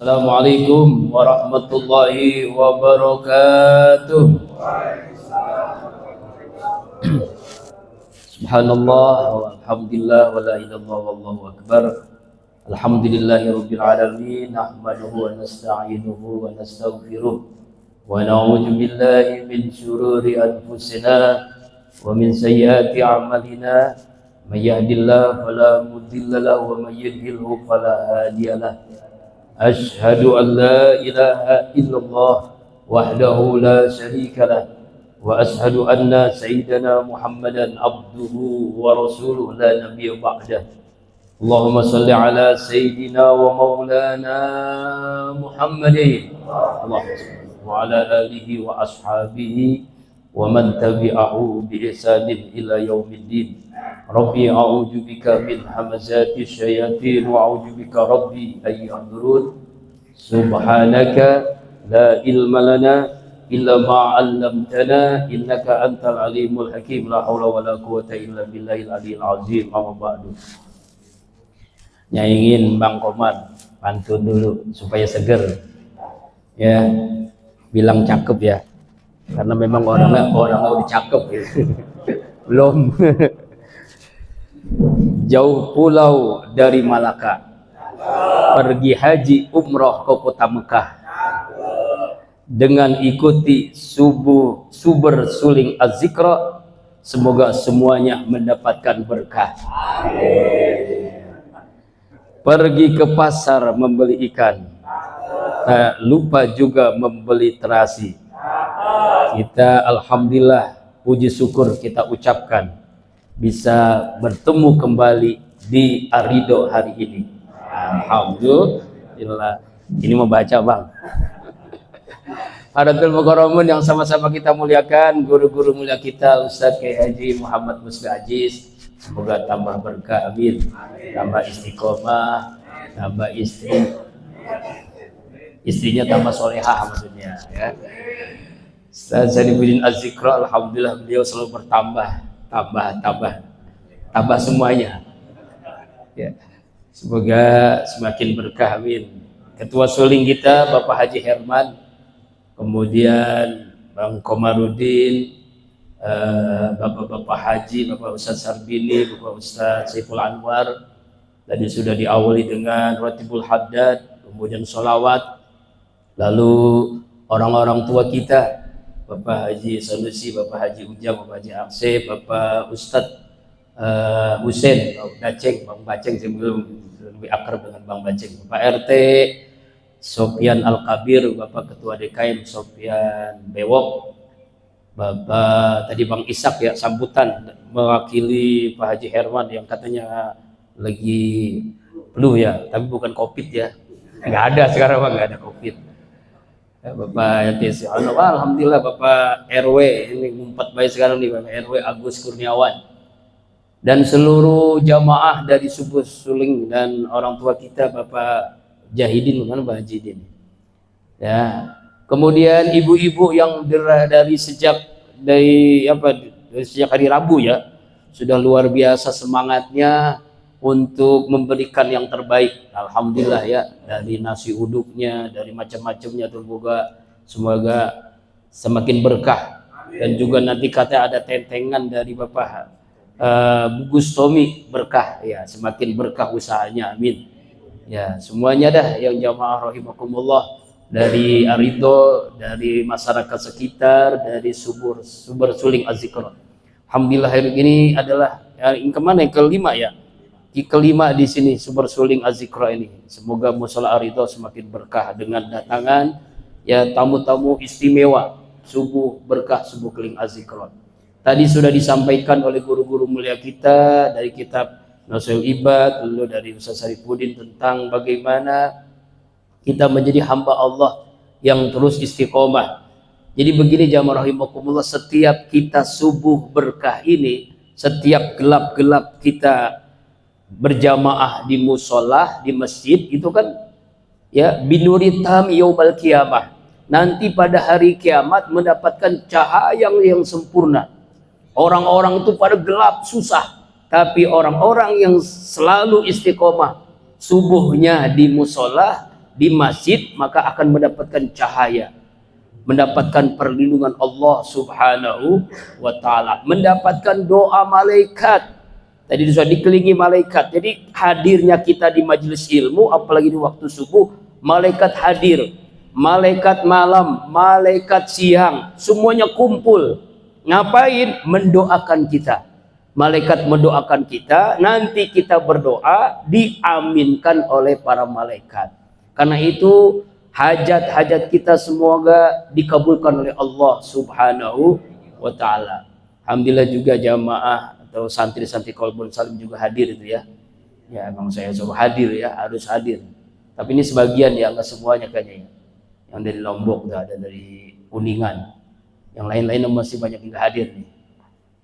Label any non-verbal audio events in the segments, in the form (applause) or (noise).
Assalamualaikum warahmatullahi wabarakatuh. (clears throat) Subhanallah walhamdulillah wa la ilallah wallahu akbar. Alhamdulillahi rabbil alamin nahmaduhu wa nasta'inuhu wa nastaghfiruh wa na'udzu billahi min shururi anfusina wa min sayyiati a'malina may yahdihillahu fala wa may yudlilhu fala أشهد أن لا إله إلا الله وحده لا شريك له وأشهد أن سيدنا محمدا عبده ورسوله لا نبي بعده اللهم صل على سيدنا ومولانا محمد وعلى آله وأصحابه ومن تبعه بإحسان إلى يوم الدين Rabbi a'udzu bika min hamazati syayatin wa a'udzu bika rabbi ay yahdurun. Subhanaka la ilma lana illa ma 'allamtana innaka antal alimul hakim. La haula wala quwata illa billahil aliyil azim. Amma ba'du. Nyanyiin Bang Komar pantun dulu supaya seger. Ya. Bilang cakep ya. Karena memang orangnya orangnya udah cakep. Ya. (laughs) Belum (laughs) jauh pulau dari Malaka. Pergi haji umroh ke kota Mekah. Dengan ikuti subuh suber suling azikra semoga semuanya mendapatkan berkah. Pergi ke pasar membeli ikan. Tak lupa juga membeli terasi. Kita alhamdulillah puji syukur kita ucapkan bisa bertemu kembali di Arido hari ini. Alhamdulillah. Ini mau baca bang. Hadatul Mukarramun yang sama-sama kita muliakan guru-guru mulia kita Ustaz Kiai Haji Muhammad Musli Aziz semoga tambah berkah amin tambah istiqomah tambah istri istrinya tambah solehah maksudnya ya Ustaz Zainuddin Azikra Alhamdulillah beliau selalu bertambah tambah tambah. Tambah semuanya. Ya. Semoga semakin berkah amin. Ketua suling kita Bapak Haji Herman kemudian Bang Komarudin uh, Bapak-bapak Haji Bapak Ustaz Sarbini Bapak Ustaz Saiful Anwar tadi sudah diawali dengan Ratibul Haddad kemudian solawat lalu orang-orang tua kita Bapak Haji Sanusi, Bapak Haji Ujang, Bapak Haji Akse, Bapak Ustadz uh, Husen, Bang Baceng, Bang Baceng saya belum lebih akrab dengan Bang Baceng, Bapak RT, Sofian Al-Kabir, Bapak Ketua DKM Sofian Bewok, Bapak tadi Bang Isak ya sambutan mewakili Pak Haji Herman yang katanya lagi flu ya, tapi bukan COVID ya. Nggak ada sekarang Bang, nggak ada COVID Ya, Bapak Yati Alhamdulillah Bapak RW ini ngumpet baik sekarang nih Bapak RW Agus Kurniawan. Dan seluruh jamaah dari subuh suling dan orang tua kita Bapak Jahidin mana Bapak Jahidin. Ya kemudian ibu-ibu yang dari sejak dari apa dari sejak hari Rabu ya sudah luar biasa semangatnya untuk memberikan yang terbaik. Alhamdulillah ya dari nasi uduknya, dari macam-macamnya terbuka semoga semakin berkah. Dan juga nanti kata ada tentengan dari Bapak uh, Bugus Tommy berkah. Ya semakin berkah usahanya amin. Ya semuanya dah yang jamaah rahimakumullah. Dari Arido dari masyarakat sekitar dari subur sumber suling azikr Alhamdulillah hari ini adalah yang ke mana yang kelima ya kelima di sini sumber suling azikra ini. Semoga musola arido semakin berkah dengan datangan ya tamu-tamu istimewa subuh berkah subuh keling azikra. Tadi sudah disampaikan oleh guru-guru mulia kita dari kitab Nasul Ibad, lalu dari Ustaz Sarifudin tentang bagaimana kita menjadi hamba Allah yang terus istiqomah. Jadi begini jamaah rahimakumullah setiap kita subuh berkah ini, setiap gelap-gelap kita berjamaah di musola di masjid itu kan? Ya binuritam yaumal kiamah. Nanti pada hari kiamat mendapatkan cahaya yang sempurna. Orang-orang itu pada gelap susah. Tapi orang-orang yang selalu istiqomah subuhnya di musola di masjid maka akan mendapatkan cahaya. Mendapatkan perlindungan Allah Subhanahu wa taala. Mendapatkan doa malaikat tadi sudah dikelilingi malaikat. Jadi hadirnya kita di majelis ilmu apalagi di waktu subuh malaikat hadir. Malaikat malam malaikat siang semuanya kumpul. Ngapain? Mendoakan kita. Malaikat mendoakan kita nanti kita berdoa diaminkan oleh para malaikat. Karena itu hajat-hajat kita semoga dikabulkan oleh Allah Subhanahu wa taala. Alhamdulillah juga jamaah atau santri-santri Kolbun Salim juga hadir itu ya. Ya emang saya suruh hadir ya, harus hadir. Tapi ini sebagian ya, enggak semuanya kayaknya ya. Yang dari Lombok, ada dari Kuningan. Yang lain-lain masih banyak yang hadir nih.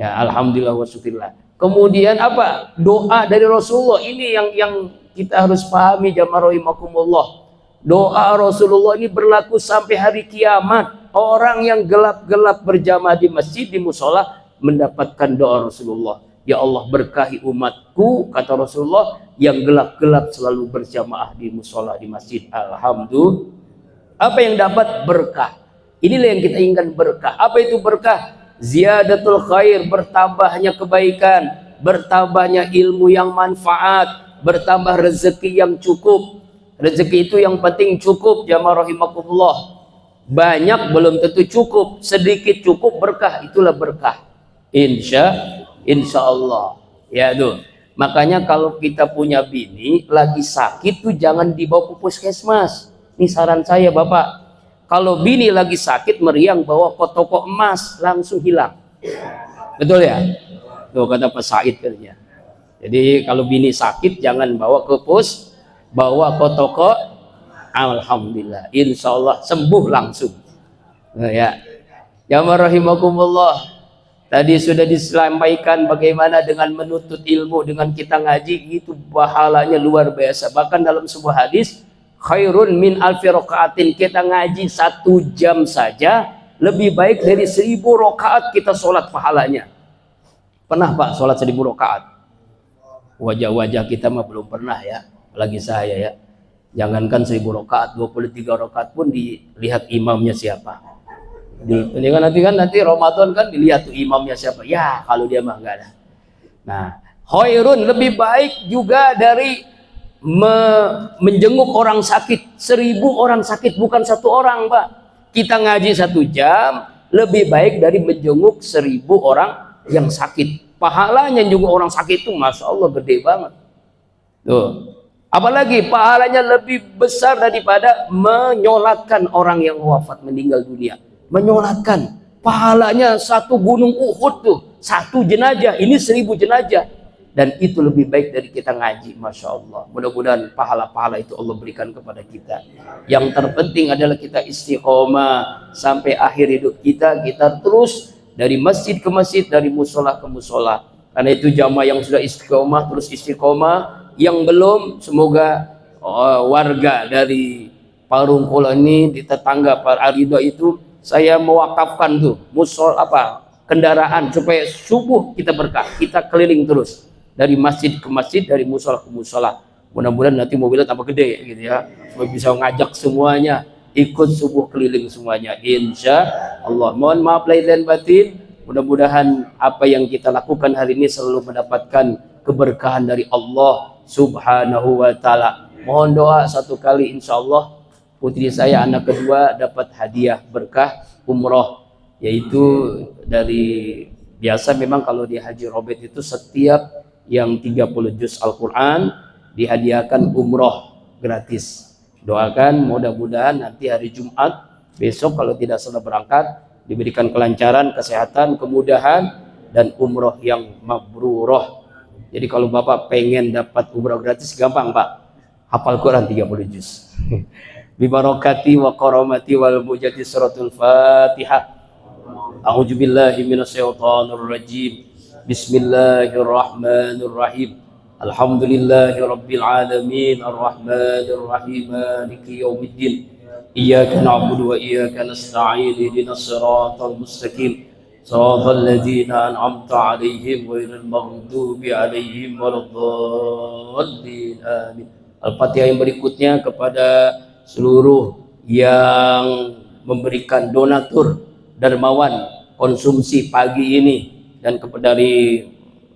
Ya alhamdulillah wa syukurillah. Kemudian apa? Doa dari Rasulullah ini yang yang kita harus pahami jamaah Doa Rasulullah ini berlaku sampai hari kiamat. Orang yang gelap-gelap berjamaah di masjid, di musola, mendapatkan doa Rasulullah. Ya Allah berkahi umatku, kata Rasulullah, yang gelap-gelap selalu berjamaah di musola, di masjid. Alhamdulillah. Apa yang dapat berkah? Inilah yang kita inginkan berkah. Apa itu berkah? Ziyadatul khair, bertambahnya kebaikan, bertambahnya ilmu yang manfaat, bertambah rezeki yang cukup, Rezeki itu yang penting cukup jamaah rahimakumullah. Banyak belum tentu cukup, sedikit cukup berkah itulah berkah. Insya insya Allah. Ya tuh. Makanya kalau kita punya bini lagi sakit tuh jangan dibawa ke puskesmas. Ini saran saya Bapak. Kalau bini lagi sakit meriang bawa ke toko emas langsung hilang. Betul ya? Tuh kata Pak Said katanya. Jadi kalau bini sakit jangan bawa ke pus bawa ke toko alhamdulillah insya Allah sembuh langsung nah, ya ya rahimakumullah tadi sudah disampaikan bagaimana dengan menuntut ilmu dengan kita ngaji itu pahalanya luar biasa. Bahkan dalam sebuah hadis khairun min alfi rokaatin kita ngaji satu jam saja lebih baik dari seribu rokaat kita sholat pahalanya. Pernah pak sholat seribu rokaat? Wajah-wajah kita mah belum pernah ya apalagi saya ya. Jangankan seribu rakaat 23 rakaat pun dilihat imamnya siapa ini kan nanti kan nanti Ramadan kan dilihat tuh imamnya siapa. Ya kalau dia mah enggak ada. Nah khairun lebih baik juga dari me, menjenguk orang sakit. Seribu orang sakit bukan satu orang pak. Kita ngaji satu jam lebih baik dari menjenguk seribu orang yang sakit. Pahalanya juga orang sakit itu masya Allah gede banget. Tuh. Apalagi pahalanya lebih besar daripada menyolatkan orang yang wafat meninggal dunia. Menyolatkan. Pahalanya satu gunung Uhud tuh. Satu jenajah. Ini seribu jenajah. Dan itu lebih baik dari kita ngaji. Masya Allah. Mudah-mudahan pahala-pahala itu Allah berikan kepada kita. Yang terpenting adalah kita istiqomah. Sampai akhir hidup kita. Kita terus dari masjid ke masjid. Dari musola ke musola. Karena itu jamaah yang sudah istiqomah terus istiqomah yang belum semoga uh, warga dari Parung Kuala ini di tetangga Pak Arido itu saya mewakafkan tuh musol apa kendaraan supaya subuh kita berkah. Kita keliling terus dari masjid ke masjid dari musola ke musola mudah-mudahan nanti mobilnya tambah gede gitu ya. Supaya bisa ngajak semuanya ikut subuh keliling semuanya. Insya Allah. Mohon maaf lahir dan batin. Mudah-mudahan apa yang kita lakukan hari ini selalu mendapatkan keberkahan dari Allah subhanahu wa ta'ala. Mohon doa satu kali insya Allah putri saya anak kedua dapat hadiah berkah umroh yaitu dari biasa memang kalau di Haji Robert itu setiap yang 30 juz Al-Quran dihadiahkan umroh gratis doakan mudah-mudahan nanti hari Jumat besok kalau tidak salah berangkat diberikan kelancaran kesehatan kemudahan dan umroh yang mabruroh jadi kalau Bapak pengen dapat umrah gratis gampang Pak. Hafal Quran 30 juz. (laughs) bibarakati wa karamati wal mujati suratul fatihah A'udzu billahi minasyaitonir rajim. Bismillahirrahmanirrahim. Alhamdulillahi rabbil alamin arrahmanir rahim maliki yaumiddin. Iyyaka na'budu wa iyyaka nasta'in ihdinas siratal mustaqim. Shiratal ladzina an'amta 'alaihim ghairil maghdubi 'alaihim waladdallin. Amin. Al-Fatihah yang berikutnya kepada seluruh yang memberikan donatur dermawan konsumsi pagi ini dan kepada dari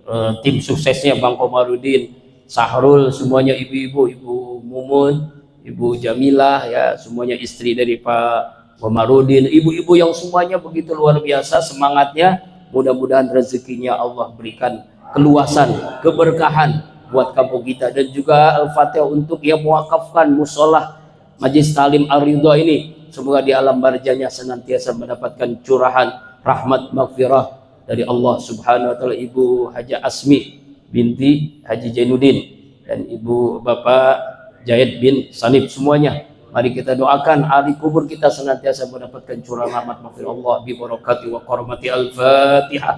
uh, tim suksesnya Bang Komarudin, Sahrul, semuanya ibu-ibu, Ibu Mumun, Ibu Jamilah ya, semuanya istri dari Pak Komarudin, ibu-ibu yang semuanya begitu luar biasa semangatnya. Mudah-mudahan rezekinya Allah berikan keluasan, keberkahan buat kampung kita dan juga Al-Fatihah untuk yang mewakafkan musola Majlis Talim al ridho ini semoga di alam barjanya senantiasa mendapatkan curahan rahmat maghfirah dari Allah Subhanahu wa taala Ibu Haji Asmi binti Haji Jainuddin dan Ibu Bapak Jayed bin Sanib semuanya Mari kita doakan ahli kubur kita senantiasa mendapatkan curahan rahmat maghfirah Allah bi barakati wa karamati al-Fatihah.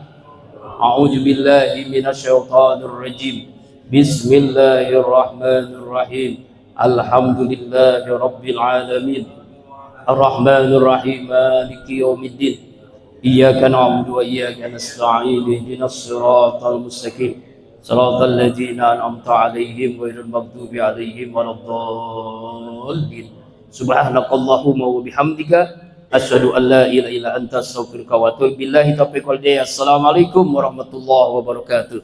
A'udzu billahi minasyaitonir rajim. Bismillahirrahmanirrahim. الحمد لله رب العالمين. الرحمن الرحيم مالك يوم الدين. إياك نعبد وإياك نستعين اهدنا الصراط المستقيم. صراط الذين أنعمت عليهم غير المغضوب عليهم ولا الضالين. سبحانك اللهم وبحمدك أشهد أن لا إله إلا أنت أستغفرك وأتوب بالله توفيق والهداية السلام عليكم ورحمة الله وبركاته.